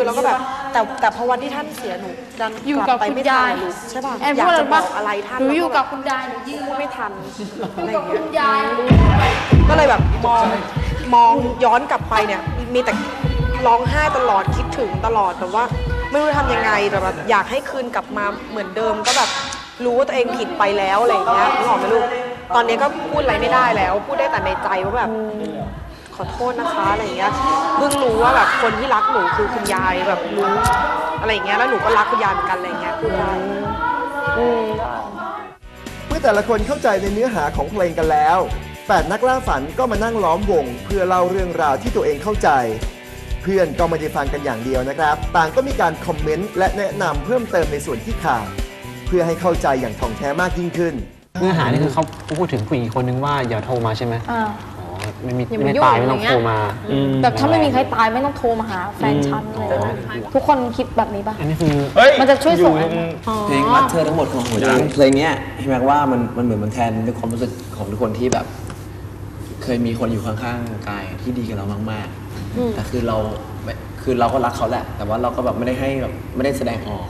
อแล้วก็แบบแต่แต่พอวันที่ท่านเสียหนูดันอยู่กกัลับบไปคุณไม่ทัยานยอะลูกใช่ป่ะแอนอยาพูกดอะไรจะบปะอกอะไรท่านหนูอยู่แล้วกับคุณยายหนูยืนพูดไม่ทันอะไรอยู่อย่างกับเงี้ยคุณยายก็เลยแบบมองมองย้อนกลับไปเนี่ย มีแต่ร้องไห้ตลอดคิดถึงตลอดแต่ว่า ไม่รู้จะทำยังไงแต่แบบอยากให้คืนกลับมาเหมือนเดิมก็แบบรู้ว่าตัวเองผิดไปแล้วอะไรอย่างเงี้ยนึกออกไหมลูกตอนนี้ก็พูดอะไรไม่ได้แล้ว พูดได้แต่ในใจว่าแบบ ขอโทษนะคะอะไรอย่างเงี้ยเพิ่งรู้ว่าแบบคนที่รักหนูคือคุณยายแบบรู้อะไรอย่างเงี้ยแล้วหนูก็รักคุณยายเหมือนกันอะไรอย่างเงี้ยพูดได้เมื่อแต่ละคนเข้าใจในเนื้อหาของเพลงกันแล้วแปดนักล่าฝันก็มานั่งล้อมวง เพื่อเล่าเรื่องราวที่ตัวเองเข้าใจ เพื่อนก็ไม่ได้ฟังกันอย่างเดียวนะครับ ต่างก็มีการคอมเมนต์และแนะนำเพิ่มเติมในส่วนที่ขาดเพื่อให้เข้าใจอย่างถ่องแท้มากยิ่งขึ้น เนื้อหานี่คือเขาพูดถึงผู้หญิงอีกคนนึงว่าอย่าโทรมาใช่ไหมอ่าอ๋อ ไม่มีอย่ามาไม่ยุ่งตายไม่ต้องอย่างเงี้โทยรมาแบบถ้าไม่มีใครตายไม่ต้องโทรมาหาแฟนฉันอะไรอย่างเงี้ยทุกคนคิดแบบนี้ปะ อันนี้คือมันจะช่วยส่งเพลงรักเธอทั้งหมดของหัวใจเพลงเนี้ยพี่แม็กว่ามันมันเหมือนมันแทนในความรู้สึกของทุกคนที่แบบ เคยมีคนอยู่ข้างๆกายที่ดีกับเรามากๆแต่คือเราไม่คือเราก็รักเขาแหละ แต่ว่าเราก็แบบไม่ได้ให้แบบไม่ได้แสดงออก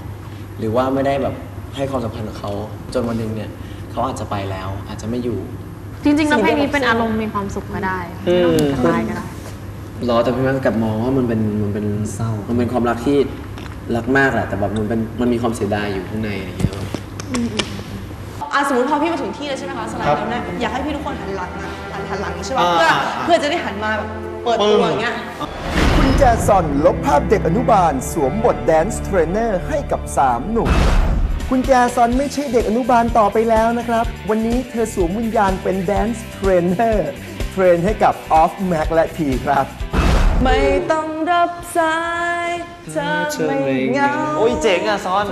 หรือว่าไม่ได้แบบให้ความสัมพันธ์กับเขาจนวันหนึ่งเนี่ยเขาอาจจะไปแล้ว อาจจะไม่อยู่ จริงๆแล้วเพลงนี้เป็นอารมณ์มีความสุขก็ได้ไม่ต้องถึงกับตายก็ได้ รอแต่พี่แม็กกลับมองว่ามันเป็นมันเป็นเศร้า มันเป็นความรักที่รักมากแหละแต่แบบมันเป็นมันมีความเสียดายอยู่ข้างในอะไรอย่างเงี้ยครับอะสมมติพอพี่มาถึงที่แล้วใช่ไหมคะสไลด์แล้วเนี่ยอยากให้พี่ทุกคนหันหลังนะหันหันหลังใช่ป่ะเพื่อเพื่อจะได้หันมาแบบเปิดตัวอย่างเงี้ยคุณแจซอนลบภาพเด็กอนุบาล สวมบทแดนซ์เทรนเนอร์ให้กับ 3 หนุ่ม คุณแจซอนไม่ใช่เด็กอนุบาลต่อไปแล้วนะครับ วันนี้เธอสวมวิญญาณเป็นแดนซ์เทรนเนอร์เทรนให้กับออฟแม็กและทีครับ ไม่ต้องรับสายเธอไม่เหงาโอ้ยเจ๋งอะซอน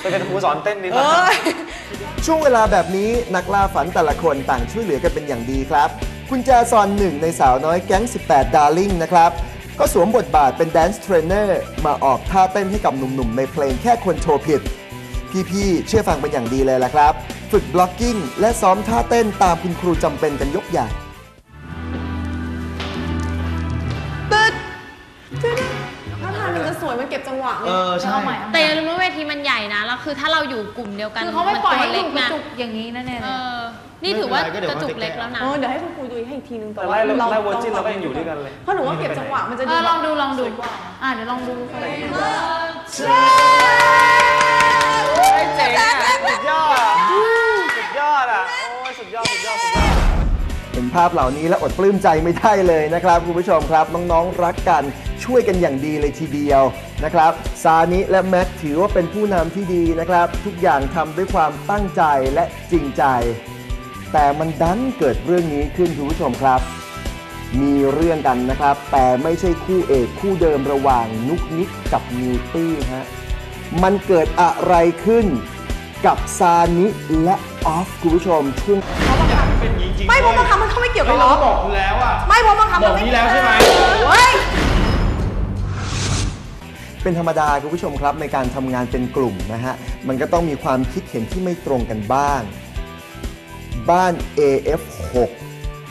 ไปเป็นครูสอนเต้นดีกว่าเอ้ยช่วงเวลาแบบนี้นักล่าฝันแต่ละคนต่างช่วยเหลือกันเป็นอย่างดีครับ คุณแจซอนหนึ่งในสาวน้อยแก๊ง 18 ดาร์ลิงนะครับก็สวมบทบาทเป็นแดนซ์เทรนเนอร์มาออกท่าเต้นให้กับหนุ่มๆ ในเพลงแค่คนโชว์ผิด พี่ๆเชื่อฟังเป็นอย่างดีเลยละครับ ฝึกบล็อกกิ้งและซ้อมท่าเต้นตามคุณครูจำเป็นกันยกใหญ่ถ้าทางมันจะสวยมันเก็บจังหวะไงเออใช่แต่อย่าลืมว่าเวทีมันใหญ่นะแล้วคือถ้าเราอยู่กลุ่มเดียวกันคือเขาไม่ปล่อยให้นหตัวนูเล็กกระนะจุกอย่างนี้แน่ๆเอเลยอนี่ถือว่าไม่เป็นไรก็เดี๋ยวกระจุกมันจะเล็กแล้วนะเออเดี๋ยวให้คุณครูดูให้อีกทีนึงแต่แต่ว่าไล่เราไล่เวอร์จินเราก็ยังอยู่ด้วยกันเลยเพราะหนูว่าเก็บจังหวะมันจะเอดีอลองดูลองดู อะเดี๋ยวลองดูเจ๋ งอะสุดยอดอะสุดยอดอะโอ้ยสุดยอดสุดยอดสุดยอดเห็นภาพเหล่านี้แล้วอดปลื้มใจไม่ได้เลยนะครับคุณผู้ชมครับ น้องๆรักกันช่วยกันอย่างดีเลยทีเดียวนะครับซานิและแม็กถือว่าเป็นผู้นำที่ดีนะครับ ทุกอย่างทำด้วยความตั้งใจและจริงใจ แต่มันดันเกิดเรื่องนี้ขึ้นคุณผู้ชมครับ มีเรื่องกันนะครับ แต่ไม่ใช่คู่เอกคู่เดิมระหว่างนุกนิกกับนิวตี้ฮะมันเกิดอะไรขึ้น กับซานิและออฟคุณผู้ชมช่วงไม่เพราะบางคำมันเข้าไม่เกี่ยวกับล้อบอกคุณแล้วอะ ไม่เพราะบางคำมันบอกนี้แล้วใช่ไหม เฮ้ย เป็นธรรมดาคุณผู้ชมครับ ในการทำงานเป็นกลุ่มนะฮะ มันก็ต้องมีความคิดเห็นที่ไม่ตรงกันบ้าง บ้าน AF6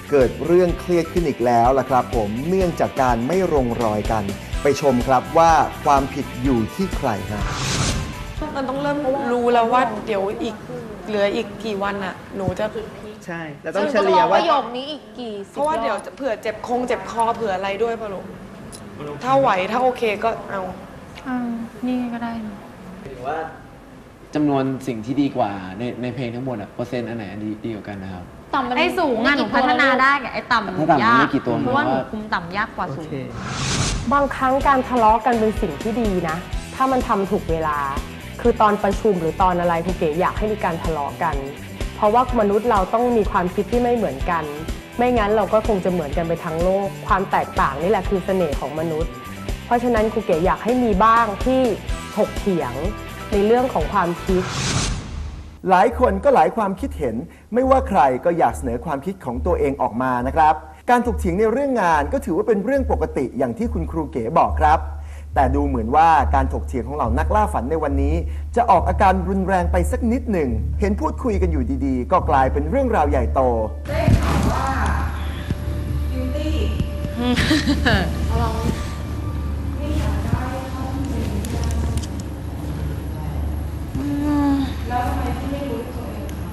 เกิดเรื่องเครียดขึ้นอีกแล้วล่ะครับผมเนื่องจากการไม่ลงรอยกัน ไปชมครับว่าความผิดอยู่ที่ใครฮะ มันต้องเริ่มรู้แล้วว่าเดี๋ยวอีกเหลืออีกกี่วันอะ หนูจะ ใช่แต่ต้องเฉลี่ยปว่าระโยคนี้อีกกี่สิบเพราะว่าเดี๋ยวอบ จะเผื่อเจ็บคงเจ็บคอเผื่ออะไรด้วยป่ะลูกถ้าไหวถ้าโอเคก็เอา อ่านี่ก็ได้นะถือว่าจำนวนสิ่งที่ดีกว่าในในเพลงทั้งหมดอะเปอร์เซ็นต์อันไหนดีดีกว่ากันนะครับ ต่ำมันไอ้สูงอะหนูพัฒนาได้ไงไอ้ต่ำถ้าต่ำยากไม่กี่ตัวเพราะว่าหนูว่า คุมต่ำยากกว่าสูงบางครั้งการทะเลาะกันเป็นสิ่งที่ดีนะ ถ้ามันทำถูกเวลา คือตอนประชุมหรือตอนอะไรคุณเก๋อยากให้มีการทะเลาะกัน เพราะว่ามนุษย์เราต้องมีความคิดที่ไม่เหมือนกัน ไม่งั้นเราก็คงจะเหมือนกันไปทั้งโลก ความแตกต่างนี่แหละคือเสน่ห์ของมนุษย์ เพราะฉะนั้นครูเก๋อยากให้มีบ้างที่ถกเถียงในเรื่องของความคิด หลายคนก็หลายความคิดเห็น ไม่ว่าใครก็อยากเสนอความคิดของตัวเองออกมานะครับ การถกเถียงในเรื่องงานก็ถือว่าเป็นเรื่องปกติอย่างที่คุณครูเก๋บอกครับ แต่ดูเหมือนว่าการถกเถียงของเหล่านักล่าฝันในวันนี้ จะออกอาการรุนแรงไปสักนิดหนึ่ง เห็นพูดคุยกันอยู่ดีๆ ก็กลายเป็นเรื่องราวใหญ่โต ได้ข่าวว่าบิวตี้ลองไม่อยากได้ห้องเป็นเพื่อนแล้วทำไมพี่ไม่รู้เองคะ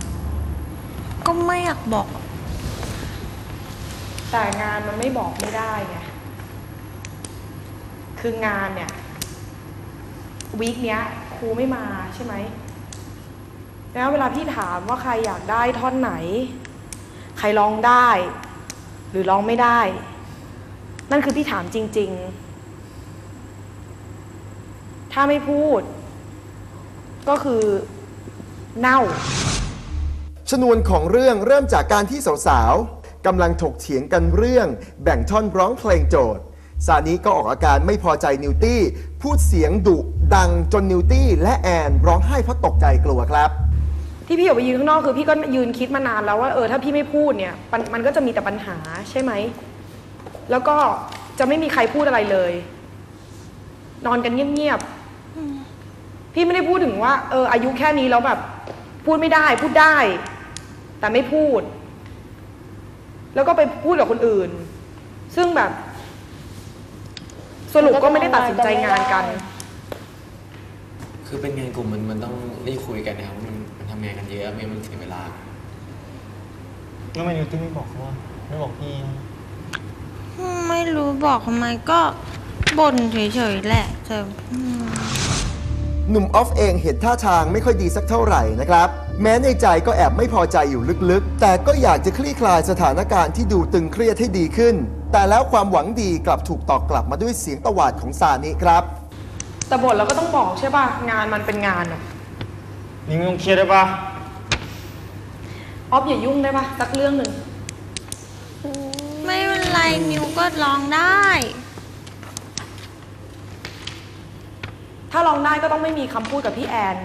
ก็ไม่อยากบอก แต่งานมันไม่บอกไม่ได้ไง คืองานเนี่ยวีคเนี้ยครูไม่มาใช่ไหมแล้วเวลาพี่ถามว่าใครอยากได้ท่อนไหน ใครร้องได้ หรือร้องไม่ได้ นั่นคือพี่ถามจริง ๆ ถ้าไม่พูด ก็คือเน่า ชนวนของเรื่องเริ่มจากการที่สาวๆกำลังถกเถียงกันเรื่อง แบ่งท่อนร้องเพลงโจทย์ ซานิก็ออกอาการไม่พอใจนิวตี้ พูดเสียงดุดังจนนิวตี้และแอนร้องไห้เพราะตกใจกลัวครับ ที่พี่ออกไปยืนข้างนอกคือพี่ก็ยืนคิดมานานแล้วว่าเออถ้าพี่ไม่พูดเนี่ยมันมันก็จะมีแต่ปัญหาใช่ไหม แล้วก็จะไม่มีใครพูดอะไรเลย นอนกันเงียบๆพี่ไม่ได้พูดถึงว่า เอออายุแค่นี้แล้วแบบ พูดไม่ได้พูดได้ แต่ไม่พูด แล้วก็ไปพูดกับคนอื่น ซึ่งแบบ สรุปก็ไม่ได้ตัดสินใจงานกัน คือเป็นงานกลุ่มมันมันต้องรีบคุยกันนะครับมันมันทำงานกันเยอะไม่งั้นมันเสียเวลาทำไมนิวตี้ไม่บอกเขาว่าไม่บอกพี่ไม่รู้บอกทำไมก็บ่นเฉยๆแหละแต่อืม หนุ่มออฟเองเห็นท่าทางไม่ค่อยดีสักเท่าไหร่นะครับ แม้ในใจก็แอบไม่พอใจอยู่ลึกๆ แต่ก็อยากจะคลี่คลายสถานการณ์ที่ดูตึงเครียดให้ดีขึ้น แต่แล้วความหวังดีกลับถูกตอกกลับมาด้วยเสียงตวาดของซานิครับ แต่บทเราก็ต้องบอกใช่ป่ะ งานมันเป็นงานอะนี่ไม่ต้องเครียดได้ปะออฟอย่ายุ่งได้ป่ะ สักเรื่องหนึ่ง ไม่เป็นไรนิวก็ร้องได้ ถ้าร้องได้ก็ต้องไม่มีคำพูดกับพี่แอน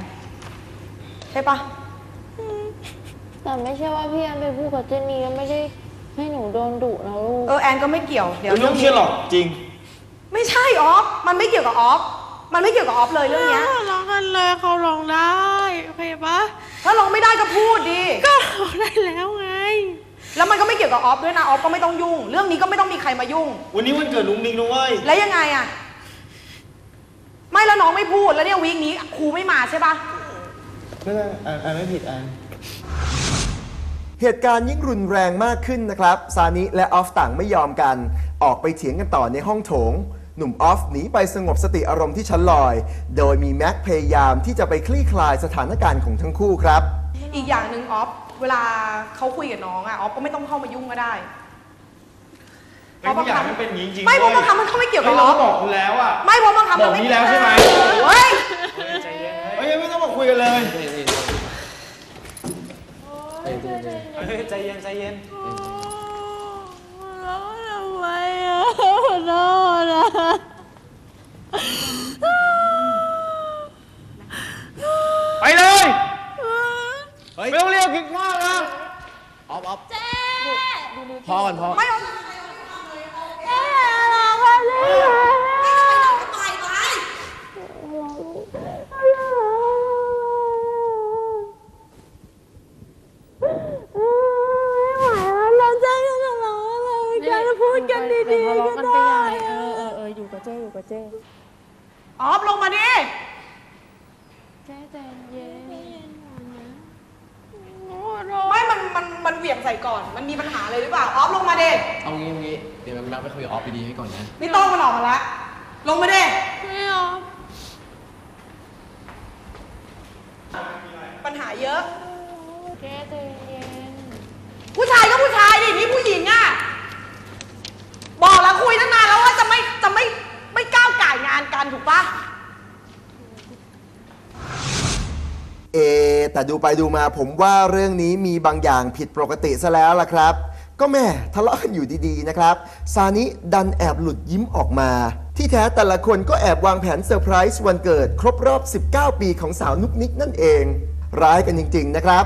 ใช่ปะแต่ไม่ใช่ว่าพี่แอนไปพูดกับเจนนี่แล้วไม่ได้ ให้หนูโดนดุนะลูก เออแอนก็ไม่เกี่ยวเดี๋ยวไม่ต้องเครียดหรอกจริง ไม่ใช่ออฟมันไม่เกี่ยวกับออฟมันไม่เกี่ยวกับออฟเลยเรื่องเนี้ยร้องกันเลยเขาร้องได้โอเคปะถ้าร้องไม่ได้ก็พูดดิก็ร้องได้แล้วไง แล้วมันก็ไม่เกี่ยวกับออฟด้วยนะออฟก็ไม่ต้องยุ่ง เรื่องนี้ก็ไม่ต้องมีใครมายุ่ง วันนี้วันเกิดลุงนิงด้วยแล้วยังไงอะไม่แล้วน้องไม่พูดแล้วเนี่ยวีคนี้ครูไม่มาใช่ปะไม่ได้อ่านอ่านไม่ผิดอ่าน เหตุการณ์ยิ่งรุนแรงมากขึ้นนะครับ ซานิและออฟต่างไม่ยอมกัน ออกไปเถียงกันต่อในห้องโถง หนุ่มออฟหนีไปสงบสติอารมณ์ที่ชั้นลอย โดยมีแม็กพยายามที่จะไปคลี่คลายสถานการณ์ของทั้งคู่ครับ อีกอย่างหนึ่งออฟเวลาเขาคุยกับน้องอะออฟก็ไม่ต้องเข้ามายุ่งก็ได้เป็นผู้ใหญ่ไม่เป็นอย่างนี้จริงๆไม่เพราะเว้ยบางครั้งมันเข้าไม่เกี่ยวกับฮ้ออฟบอกคุณแล้วอะไม่เพราะบางครั้งมันบอกไม่นี้แล้วใช่ไหมเฮ้ยเฮ้ยไม่ต้องมาคุยกันเลย ฮ้ยใจเย็นใจเย็นร้องทำไมอะขอโทษอะไปเลยไม่ต้องเรียกกิ๊กมากนะออฟออฟพอก่อนพอ ไม่เอาเราใจกันทะเลาะอะไรกันพูดกันดีๆก็ได้ เออเออเอออยู่กับเจ้อยู่กับเจ้ออฟลงมาดิ เจ้ใจเย็นไม่ มัน มัน มันเหวี่ยงใส่ก่อน มันมีปัญหาเลยหรือเปล่า ออฟลงมาดิเอางี้เอางี้เดี๋ยวแม็กไปคุยกับออฟดีๆให้ก่อนนะ ไม่ต้องมันออกมาละ ลงมาดิไม่เอาปัญหาเยอะ เจ้ใจเย็นผู้ชายก็ผู้ชายดิ นี่ผู้หญิงอะบอกแล้วคุยตั้งนานแล้วว่าจะไม่จะไม่ไม่ก้าวไกันถูกปะเอ แต่ดูไปดูมาผมว่าเรื่องนี้มีบางอย่างผิดปกติซะแล้วล่ะครับ ก็แม่ทะเลาะกันอยู่ดีๆนะครับ ซานิดันแอบหลุดยิ้มออกมา ที่แท้แต่ละคนก็แอบวางแผนเซอร์ไพรส์วันเกิด ครบรอบ 19 ปีของสาวนุกนิกนั่นเอง ร้ายกันจริง ๆ นะครับ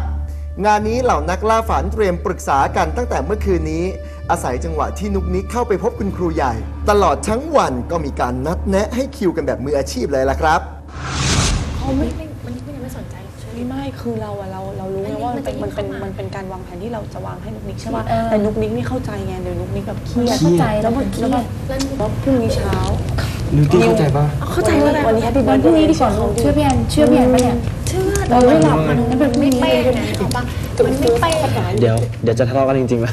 งานนี้เหล่านักล่าฝันเตรียมปรึกษากันตั้งแต่เมื่อคืนนี้ อาศัยจังหวะที่นุกนิกเข้าไปพบคุณครูใหญ่ ตลอดทั้งวันก็มีการนัดแนะให้คิวกันแบบมืออาชีพเลยล่ะครับเขาไม่ไม่มันไม่ยังไม่สนใจใช่ไหมไม่คือเราอะเราเรารู้ไงว่ามันเป็นมันเป็นมันเป็นการวางแผนที่เราจะวางให้นุกนิกใช่ป่ะแต่นุกนิกไม่เข้าใจไงเดี๋ยวนุกนิกแบบเครียดเข้าใจแล้วมัมันนเครียดแล้วพรุ่งนี้เช้า นิวตี้เข้าใจปะเข้าใจว่าวันนี้แฮปปี้วันพรุ่งนี้ดีกว่าเชื่อพี่แอนเชื่อพี่แอนปะเนี่ย เชื่อเราไม่หลับมันเป็นไม่เป๊ะไงเอาปะมันไม่เป๊ะ เดี๋ยวเดี๋ยวจะทะเลาะกันจริงๆป่ะ